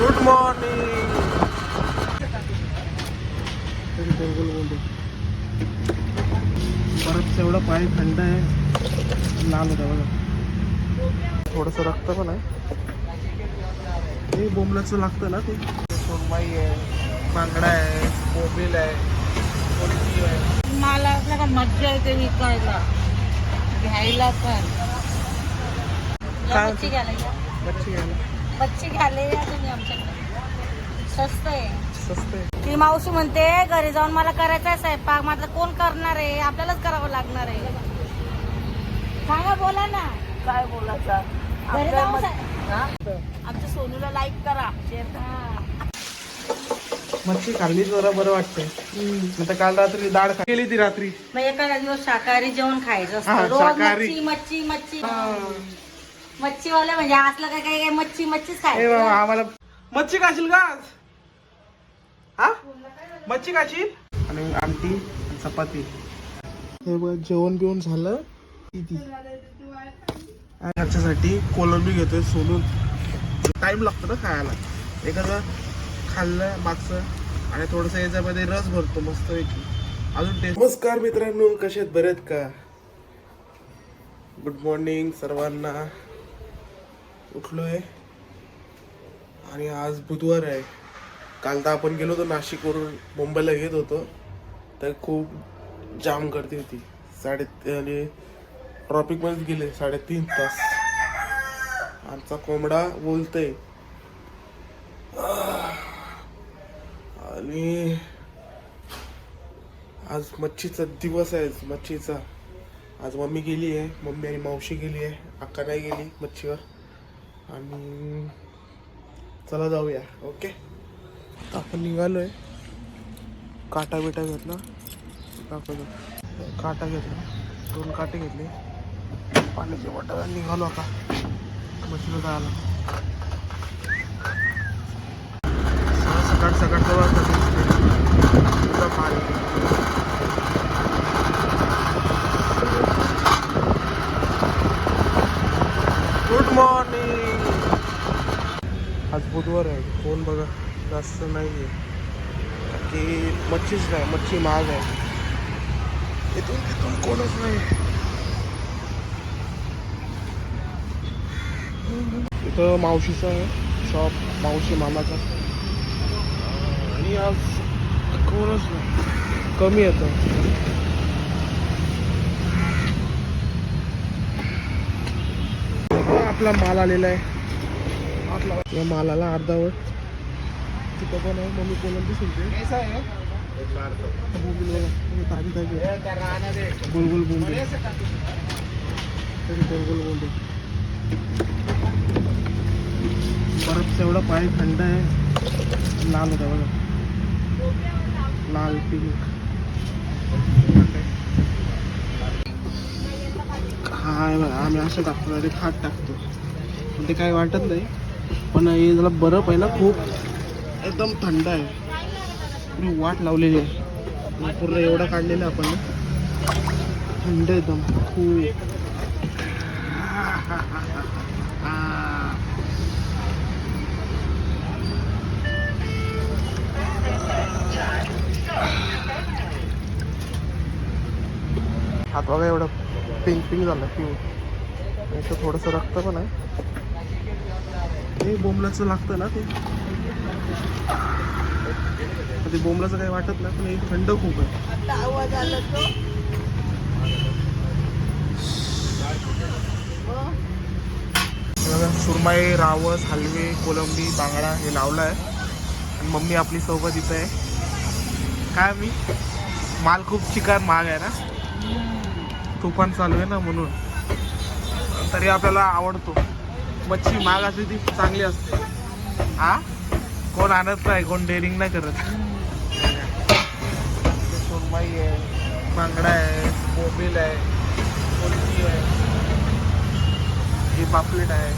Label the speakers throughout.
Speaker 1: Good morning परत एवढा पाय थंड आहे. लाल होता बघा. थोडस रक्त पण आहे. हे बोंबलाचं लागतं ना ते. सुरमई आहे बांगडा आहे बोंबील आहे
Speaker 2: मला असं का मज्जा येते विकायला. घ्यायला पण? मच्छी घ्यायला या.
Speaker 1: मच्छी घ्यायला.
Speaker 2: मच्छी घ्यायला या तुम्ही आमच्याकडे. स्वस्त आहे.
Speaker 1: स्वस्त आहे.
Speaker 2: ती मावशी म्हणते घरी जाऊन मला करायचा आहे स्वयंपाक. मात्र कोण करणार आहे? आपल्यालाच करावं लागणार आहे. सांगा बोला ना.
Speaker 3: काय बोलायचं?
Speaker 2: घरी जाऊन
Speaker 3: आपल्या
Speaker 2: सा-
Speaker 3: आमच्या सोनूला लाईक करा. शेअर करा.
Speaker 1: मच्छी खाल्ली जरा बरं वाटतंय. काल रात्री डाळ खा- केली ती रात्री.
Speaker 2: मग एखादा दिवस शाकाहारी जेवण खायचं
Speaker 1: हा,
Speaker 2: असतं रोज
Speaker 1: शाकाहारी.
Speaker 2: मच्छी मच्छी मच्छी. मच्छीवाले म्हणजे असलं काय काय काय मच्छी मच्छीच
Speaker 1: ए
Speaker 2: खायचं
Speaker 1: बाबा आम्हाला मच्छी खाशील का आज? हा? मच्छी खाशील? आणि आमटी आणि चपाती. हे बघ जेवण बिवण झालं. किती याच्यासाठी कोलंबी घेतोय सोलून. टाइम लागतो ना खायला. एखादं खाल्लं मागचं आणि थोडस याच्यामध्ये रस भरतो मस्त अजून टेस्ट नमस्कार मित्रांनो कसे आहेत? का? गुड मॉर्निंग सर्वांना. उठलोय. आणि आज बुधवार आहे. काल तर आपण गेलो होतो नाशिकवरून. मुंबईला येत होतो. तर खूप जाम गर्दी होती. साडे आणि ट्रॉफिकमध्येच गेले. साडेतीन तास. आमचा कोंबडा बोलतोय. आणि आज मच्छीचा दिवस आहे. मच्छीचा. आज मम्मी गेली आहे. मम्मी आणि मावशी गेली आहे. अक्का नाही गेली मच्छीवर. आणि चला जाऊया ओके आता आपण निघालोय काटा बिटा घेतला दाखवतो काटा घेतला दोन काटे घेतले पाण्याची बॉटल निघालो आता मशीन जायला सकाळ सकाळचं वाजता पाणी गुड मॉर्निंग आज आहे. कोण बघा? जास्त नाही आहे की मच्छीच नाही. मच्छी महाग आहे. इथून तिथून कोणच नाही. इथं मावशीचं आहे. शॉप. मावशी मामाचा. आणि आज कोणच नाही. कमी येतं. आपला माल आलेला आहे. या मालाला अर्धावट तिथं पण आहे मम्मी कोलंबी सुनते ताजी आहे. गोल गोल बोंबील तरी गोल गोल बोंबील परत एवढा पाय थंड आहे. लाल होता बघा. लाल पिंक काय बघा आम्ही असं टाकतो आणि हात टाकतो. पण ते काय वाटत नाही. पण हे जरा बर्फ आहे ना खूप एकदम थंड आहे. पुरी वाट लावलेली आहे. पूर्ण एवढा काढलेला आपण. थंड एकदम. खूप हात बघा एवढं पिंक पिंक झालं पिऊ इथं थोडंसं रक्त पण आहे. हे बोंबलाचं लागतं ना ते? ते बोंबलाचं काही वाटत नाही पण हे थंड खूप आहे.
Speaker 3: तो.
Speaker 1: सुरमई रावस हलवे कोलंबी बांगडा हे लावलं आहे आणि मम्मी आपली सोबत इथं आहे. काय मी? माल खूप चिकन महाग आहे ना? तुफान चालू आहे ना म्हणून. तरी आपल्याला आवडतो. मच्छी महाग असते ती चांगली असते. हा? कोण आणत नाही कोण डेअरिंग नाही करत. सुरमई आहे बांगडा आहे बोंबील आहे कोलंबी आहे. हे पापलेट आहे.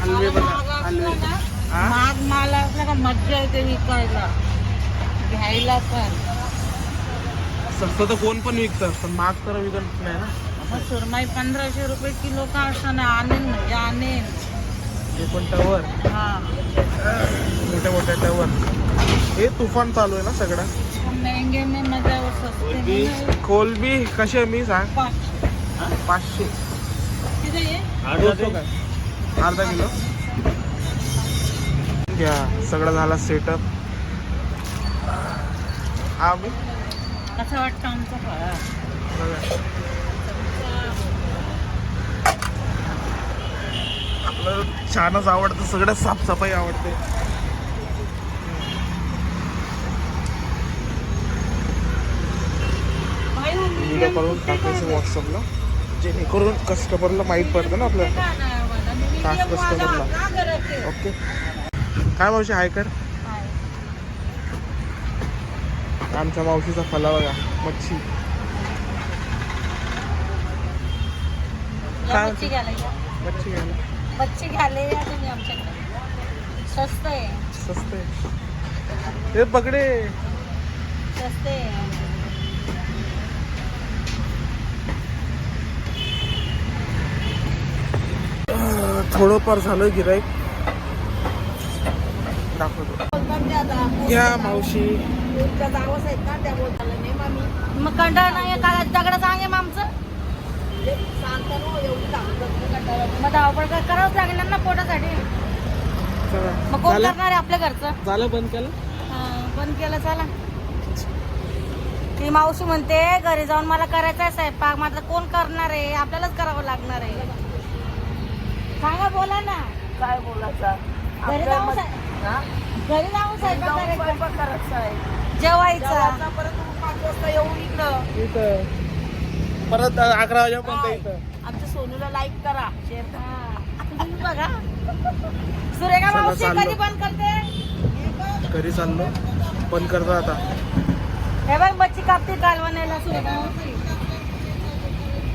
Speaker 1: हलवे बघा हलवे?
Speaker 2: महाग माल असला का मज्जा येते विकायला. घ्यायला पण.
Speaker 1: स्वस्त तर कोण पण विकतं पण महाग तर विकत नाही ना.
Speaker 2: मग सुरमई पंधराशे रुपये किलो का असताना आणेन म्हणजे
Speaker 1: ते पण टवर?
Speaker 2: हा.
Speaker 1: मोठ्या मोठ्या टावर. हे तुफान चालू आहे ना सगळा?
Speaker 4: महंगे में मजा और सस्ते में
Speaker 1: कोलबी कशी आहे मी सांग? पाचशे.
Speaker 4: किती आहे?
Speaker 1: दोनशे काय अर्धा किलो. घ्या सगळं झाला सेटअप हा मी.
Speaker 4: कसं वाटतं आमचं? फळ
Speaker 1: बघा. आपलं छानच आवडतं सगळं साफसफाई आवडते. व्हिडिओ करून टाकायचं व्हॉट्सअपला जेणेकरून कस्टमरला माहीत पडतं ना आपल्याला. खास कस्टमरला ओके काय मावशी हाय कर. आमच्या मावशीचा फला बघा मच्छी. काय?
Speaker 4: मच्छी घ्यायला.
Speaker 1: मच्छी घ्यायला
Speaker 4: या तुम्ही आमच्याकडे. स्वस्त आहे.
Speaker 1: स्वस्त आहे. हे पकडे.
Speaker 4: स्वस्त आहे.
Speaker 1: थोडंफार झालं गिराईक दाखवतो. घ्या मावशी.
Speaker 4: मग कंटाळा नाही काय दगड सांगे मग आमचं
Speaker 3: सांगता
Speaker 4: धावपळ काय करावंच लागेल ना पोटासाठी?
Speaker 1: चला.
Speaker 4: मग कोण
Speaker 1: झालं?
Speaker 4: करणार आहे आपल्या घरचं?
Speaker 1: झालं बंद केलं?
Speaker 4: हा, बंद केलं चला. ती मावशी म्हणते घरी जाऊन मला करायचा आहे स्वयंपाक. मात्र कोण करणार आहे? आपल्यालाच करावं लागणार आहे. सांगा बोला ना.
Speaker 3: काय बोलायचा?
Speaker 4: घरी
Speaker 3: आपल्या
Speaker 4: जाऊन स्वय-
Speaker 3: हा?
Speaker 4: घरी जाऊन स्वयंपाक
Speaker 3: जाऊन
Speaker 4: करायचा.
Speaker 3: स्वयंपाक करायचा आहे.
Speaker 4: जेवायचा.
Speaker 3: जेवायचा परत मग पाच वाजता येऊ इकडं.
Speaker 1: इथं. परत अकरा वाजेपर्यंत? इथं.
Speaker 3: सोनूला लाईक करा. शेअर करा.
Speaker 4: हा. तुम्ही बघा. सुरेखा मावशी. कधी बंद करते?
Speaker 1: घरी चाललो? बंद करतो आता.
Speaker 4: हे बघ मच्छी कापते कालवण्याला सुरेखा मावशी.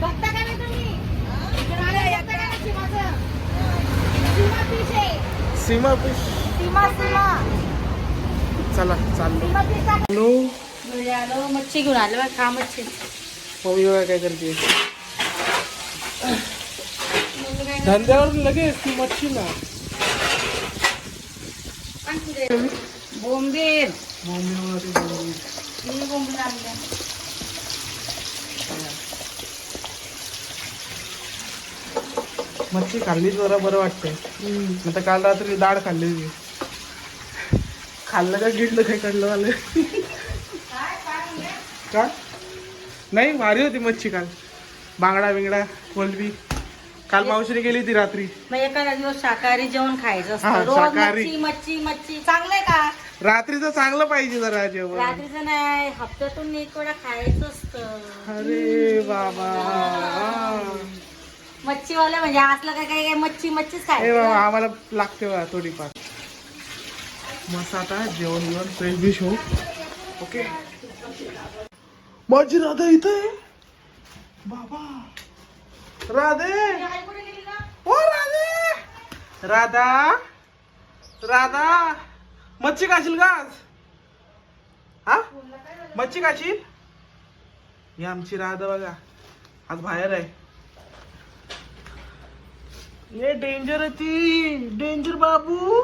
Speaker 4: बघता का नाही तुम्ही? सीमा
Speaker 1: फिश
Speaker 4: सीमा सीमा.
Speaker 1: चला चाललो.
Speaker 4: मच्छी घेऊन आलो खा मच्छी.
Speaker 1: मम्मी बघा काय करते? धंद्यावर लगेच ती मच्छी ना.
Speaker 4: बोंबील.
Speaker 1: मच्छी खाल्ली जरा बरं वाटतंय. नंतर काल रात्री डाळ खाल्ली होती. खाल्लं का गिडलं काय कडलं आलं का? नाही भारी होती मच्छी काल. बांगडा बिंगडा कोलबी. काल मावशीने गेली होती रात्री.
Speaker 4: मग एखादा दिवस शाकाहारी जेवण खायचं
Speaker 1: हा,
Speaker 4: असतं रोज
Speaker 1: शाकाहारी.
Speaker 4: मच्छी मच्छी मच्छी. चांगलंय का?
Speaker 1: रात्रीचं चांगलं पाहिजे जरा जेवण.
Speaker 4: रात्रीचं नाही हप्त्यातून एक वेळा खायचं असतं.
Speaker 1: अरे बाबा.
Speaker 4: मच्छीवाले म्हणजे असलं काय काय काय मच्छी मच्छीच
Speaker 1: ए
Speaker 4: खायचं
Speaker 1: बाबा आम्हाला लागते बा थोडीफार. मस्त आता जेवण बिवण फ्रेश डिश होऊ. ओके. माझी राधा इथं आहे. बाबा. राधे. ओ राधे. राधा. राधा. मच्छी खाशील का आज? हा? मच्छी खाशील? ही आमची राधा बघा. आज बाहेर आहे. ये डेंजर आहे ती. डेंजर बाबू.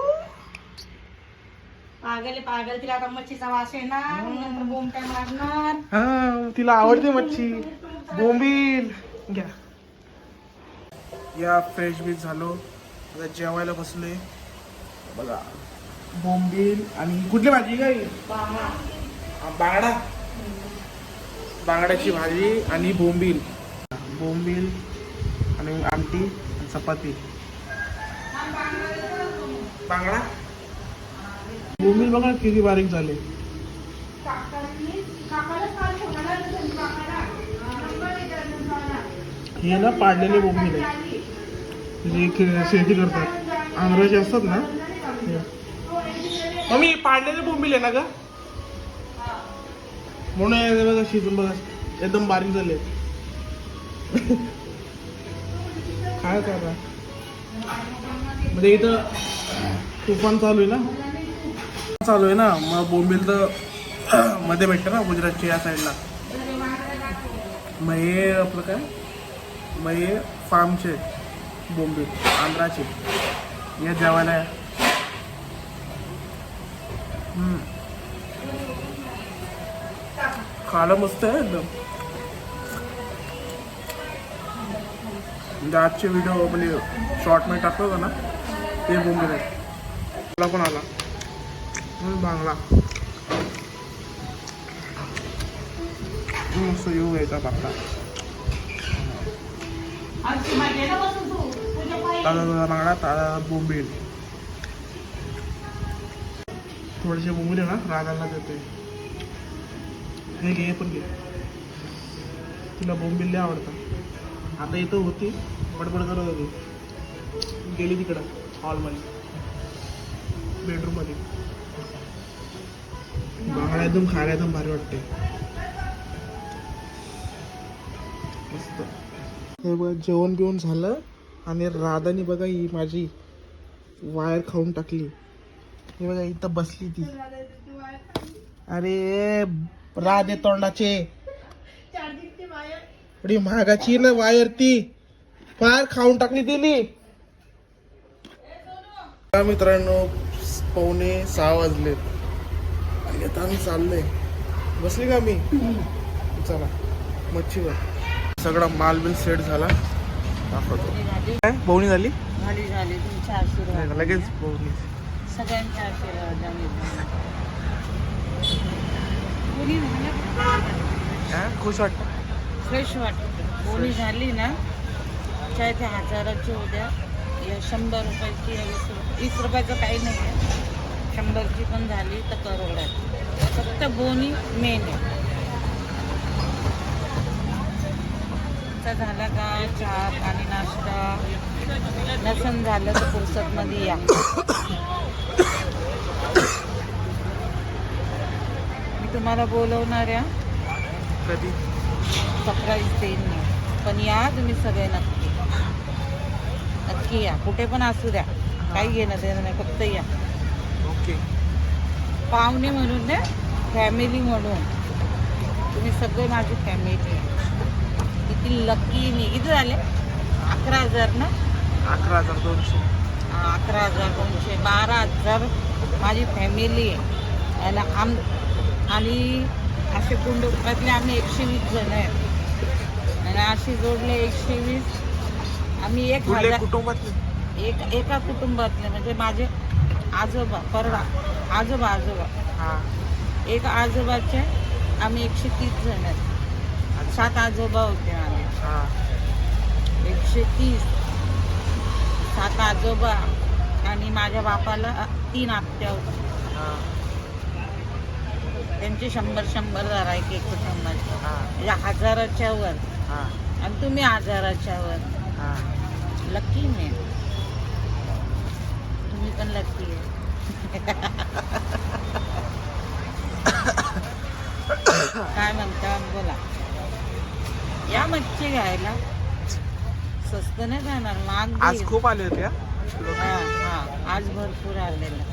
Speaker 4: पागल पागल. तिला आता मच्छीचा वास येणार. नंतर बोमट्या मारणार.
Speaker 1: हा तिला आवडते मच्छी. बोंबील. घ्या. या फ्रेश बीच झालो. आता जेवायला बसलोय. बघा. बोंबील आणि कुठली भाजी काय बांगडा. बांगड्याची भाजी आणि बोंबील. बोंबील आणि आमटी आणि चपाती. बांगडा? बोंबील बघा किती बारीक झाले. हे ना पाडलेले बोंबील आहे जे खे- शेती करतात. आंध्राचे असतात ना. हे. मम्मी पाडलेले बोंबील आहे ना ग? म्हणून हे बघा शिजून बघा. एकदम बारीक झाले. काय करा म्हणजे इथं तुफान चालू आहे ना? चालू आहे ना? मग बोंबील तर मध्ये भेटतं ना गुजरातच्या या साईडला मग हे आपलं काय? मग हे फार्मचे बोंबील आंध्राचे या जेवायला या. हम्म. मस्त आहे एकदम. म्हणजे आजचे व्हिडिओ म्हणजे शॉर्टमध्ये टाकतो ना ते बोंबील आहेत मला पण आला? बांगला मस्त येऊ यायचा बांगला ताजा ताजा बांगडा ताजा बोंबील. थोडेसे बोंबील ना रागाला देते. हे घे पण घे. तिला बोंबील लय आवडतात. आता इथं होती बडबड करत होती. गेली तिकडं हॉलमध्ये. बेडरूममध्ये. बांगडा एकदम खायला एकदम भारी वाटते. मस्त. हे बघा जेवण बिवण झालं. आणि राधानी बघा ही माझी वायर खाऊन टाकली. हे बघा इथं बसली ती. अरे राधे तोंडाचे. एवढी महागाची ना वायर ती. फार खाऊन टाकली दिली मित्रांनो पावणे सहा वाजले आणि आता आम्ही चाललोय. बसली का मी? चला मच्छीवर. सगळा माल बिल सेट झाला. दाखवतो. काय? बोवणी झाली?
Speaker 2: झाली झाली. तुमच्या आशीर्वाद
Speaker 1: लगेच बोवणी.
Speaker 2: सगळ्यांच्या
Speaker 1: काय? खुश वाटतं?
Speaker 2: फ्रेश वाटत. बोली झाली ना चाहे ते हजाराची उद्या. या शंभर रुपयाची या वीस रुपये वीस रुपयाचं काही नाही आहे. शंभरची पण झाली तर करोडाची फक्त बोनी मेन आहे. चा झाला का चहा पाणी नाश्ता? नसन झालं तर फुरसतमध्ये या. मी तुम्हाला बोलवणाऱ्या
Speaker 1: कधी?
Speaker 2: सरप्राईज देईन मी. पण या तुम्ही सगळे नक्की. नक्की या. कुठे पण असू द्या. काही घेणं देणं नाही. फक्त या.
Speaker 1: ओके.
Speaker 2: पाहुणे म्हणून द्या फॅमिली म्हणून. तुम्ही सगळे माझी फॅमिली किती लकी मी. किती झाले? अकरा हजार ना?
Speaker 1: अकरा हजार दोनशे.
Speaker 2: अकरा हजार दोनशे. बारा हजार माझी फॅमिली आहे. आणि आम आणि असे कुंडुबातले आम्ही एकशे वीस जण आहेत आणि अशी जोडले एकशे वीस. आम्ही एक हजार
Speaker 1: कुटुंबातले?
Speaker 2: एक एका कुटुंबातले. म्हणजे माझे आजोबा परवा. आजोबा आजोबा.
Speaker 1: हा.
Speaker 2: एक आजोबाचे आम्ही एकशे तीस जण आहेत. सात आजोबा होते
Speaker 1: हा.
Speaker 2: एकशे तीस. सात आजोबा आणि माझ्या बापाला तीन आत्या होत्या
Speaker 1: हा.
Speaker 2: त्यांचे शंभर शंभर जरा एक एक कुटुंबाचे.
Speaker 1: हा.
Speaker 2: म्हणजे हजाराच्या वर.
Speaker 1: हा.
Speaker 2: आणि तुम्ही हजाराच्या वर.
Speaker 1: हा.
Speaker 2: लकी मी तुम्ही पण लकी आहे काय म्हणता बोला या मच्छी घ्यायला. स्वस्त नाही जाणार महाग
Speaker 1: आज. खूप आले होते हा?
Speaker 2: हा हा. आज भरपूर आलेलं.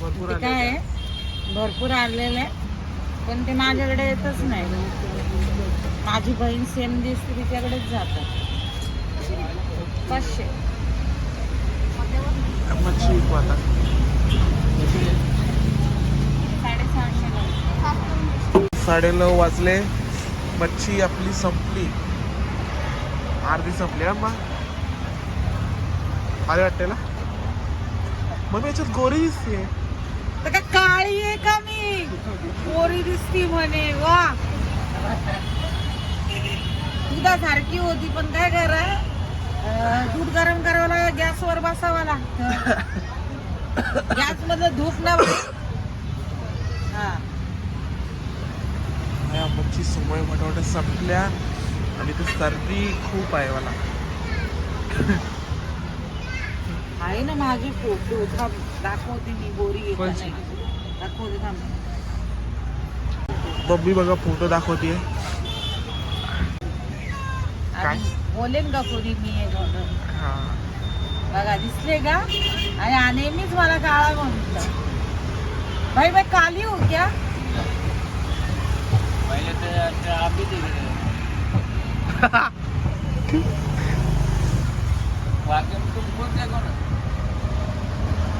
Speaker 1: भरपूर
Speaker 2: ते
Speaker 1: आले
Speaker 2: काय
Speaker 1: होते.
Speaker 2: आहे? भरपूर आलेलं आहे पण ते माझ्याकडे येतच नाही. माझी बहीण सेम दिसते तिच्याकडेच जातात. पाचशे.
Speaker 1: मच्छी विकू आता.
Speaker 2: साडेसहाशे
Speaker 1: साडे नऊ वाजले. मच्छी आपली संपली. अर्धी संपली हा मग. भारी वाटते ना? मग याच्यात गोरी दिसते
Speaker 2: काय काळी आहे का मी? पोरी दिसती म्हणे वा. दुधासारखी होती पण काय करा? दूध गरम करावं लागलं गॅसवर बसावं लागतं. गॅस मधलं धूप ना हा.
Speaker 1: या मच्छी समोर मोठ्या संपल्या. आणि ते सर्दी खूप आहे मला.
Speaker 2: आहे ना माझे फोटो. थांब दाखवते मी? नाही. दाखवते थांब.
Speaker 1: बब्बी बघा फोटो दाखवतीये.
Speaker 2: आणि बोलेन का कोणी मी हे
Speaker 1: हा.
Speaker 2: बघा दिसले का? आणि नेहमीच मला काळा म्हणतो भाई मैं काली हूँ क्या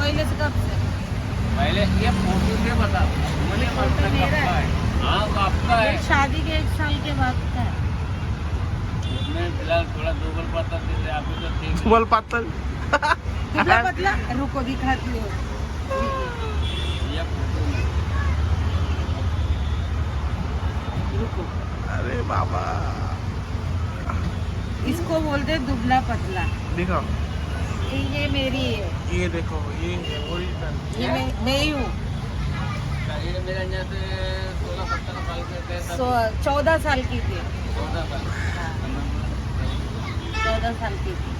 Speaker 2: पहिलेच कब से?
Speaker 5: पहले ये फोटो से बता। मैंने
Speaker 2: फोटो मेरा है।
Speaker 5: हाँ वो आपका है
Speaker 2: ये शादी के एक साल के बाद का है।
Speaker 5: उसमें फिलहाल थोड़ा दुबल पता देते अभी तो ठीक है।
Speaker 1: तुम्हाला पातळ
Speaker 2: दुबला पतला? रुको दिखाती हो
Speaker 5: ये फोटो में
Speaker 2: रुको
Speaker 1: अरे बाबा.
Speaker 2: इसको बोलते दुबला पतला.
Speaker 1: दिखाओ
Speaker 2: ये मेरी है.
Speaker 1: ये देखो ये ओरिजिनल
Speaker 2: ये मैं मैं ही. हूँ चौदह साल की थी.
Speaker 5: चौदह साल।
Speaker 2: हाँ, की थी.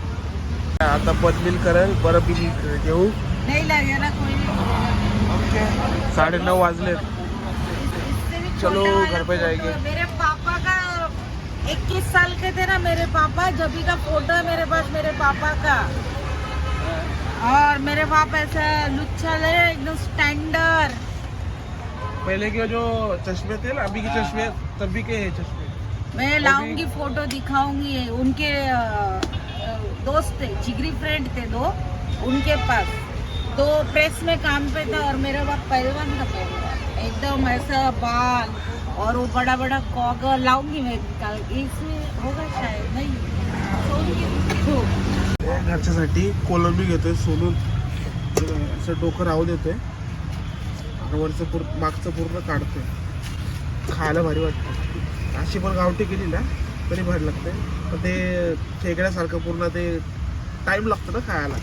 Speaker 1: आता बदलील करेल बरं बिल घेऊ
Speaker 2: नहीं लगेगा कोई. नहीं
Speaker 1: साडे नऊ वाजले.
Speaker 2: इससे भी
Speaker 1: चलो, घर पे जाएँगे।
Speaker 2: मेरे पापा का 21 साल के थे ना मेरे पापा जभी का फ़ोटो है मेरे पास मेरे पापा का। और मेरे पापा ऐसा लुच्छा ले एकदम स्टैंडर्ड
Speaker 1: पहले के जो चश्मे थे ना अभी के चश्मे तभी के है चश्मे।
Speaker 2: मैं लाऊँगी फ़ोटो दिखाऊँगी उनके दोस्त थे जिगरी फ्रेंड थे दो उनके पास। तो प्रेस में काम पे था और मेरा बाप पहलवान का पहलवान एकदम ऐसा बाल और वो बड़ा बड़ा कॉगर लाऊंगी मैं निकाल इसमें होगा शायद नहीं।
Speaker 1: घरच्यासाठी कोलंबी घेतोय सोलून असं डोकं राहू देतोय. वरचं पूर्ण मागचं पूर्ण काढतोय. खायला भारी वाटतं अशी पण गावठी केली ना तरी भारी लागते पण ते खेकड्यासारखं पूर्ण ते टाईम लागतो ना खायला.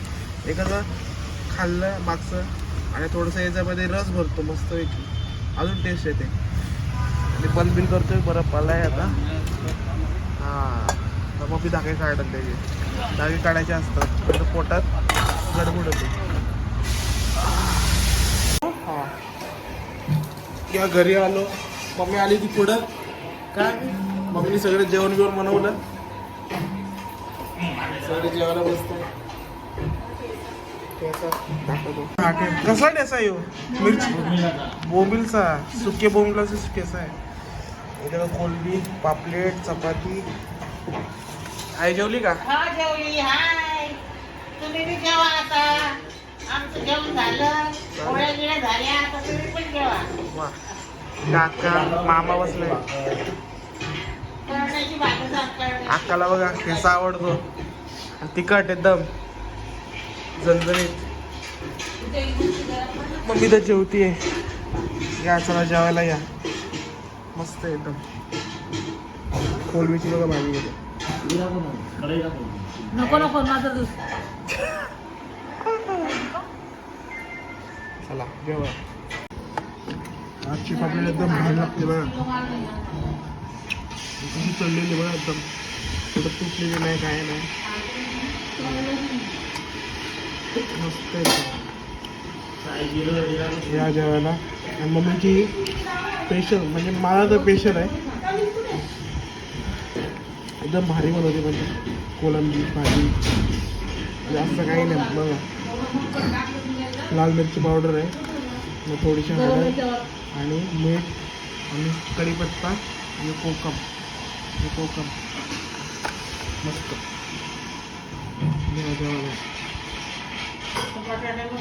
Speaker 1: एखादं खाल्लं मागचं आणि थोडंसं याच्यामध्ये रस भरतो मस्त अजून टेस्ट येते. आणि बंद बिल करतोय बरं पलाय आता. हां. तर मग मी धागे काढत त्याचे. धागे काढायचे असतात. तर पोटात गडबड होते. हां. या घरी आलो. मम्मी आली ती पुढं. काय? मम्मीने सगळं जेवण बिवण बनवलं. सगळे जेवायला बसतो कसा टेसा येऊ? मिरची? बोंबिलचा. सुके बोंबिलाचा केसा आहे. इकडे कोलबी पापलेट चपाती. आई जेवली का?
Speaker 2: हा जेवली. हाय. तुम्ही बी जेवा आता. आमचं जेवण झालं. पोळ्या गिळ्या झाल्या. आता तुम्ही पण जेवा.
Speaker 1: वा. काका मामा बसले.
Speaker 2: करण्याची भाजी साफ
Speaker 1: अक्काला बघा ठेसा आवडतो. आणि तिखट एकदम. झणझणीत. मम्मी तर जेवतीये. या चला जेवायला या. मस्त आहे एकदम. कोलमीची बघा भाजी घेते
Speaker 2: नको नको माझं
Speaker 1: चला जेवा. आजची पापलेट एकदम भारी लागते बघा. चढलेली बघा एकदम. कुठं तुटलेली नाही काय नाही. मस्त या जेवायला. आणि मम्मीची स्पेशल म्हणजे मला तर स्पेशल आहे. एकदम भारी बनवते म्हणजे. कोलंबी भाजी. म्हणजे जास्त काही नाही बघा. लाल मिरची पावडर आहे. मग थोडीशी हळद आणि मीठ आणि कढीपत्ता आणि कोकम. कोकम. मस्त. जेवा जेवायला 我这边。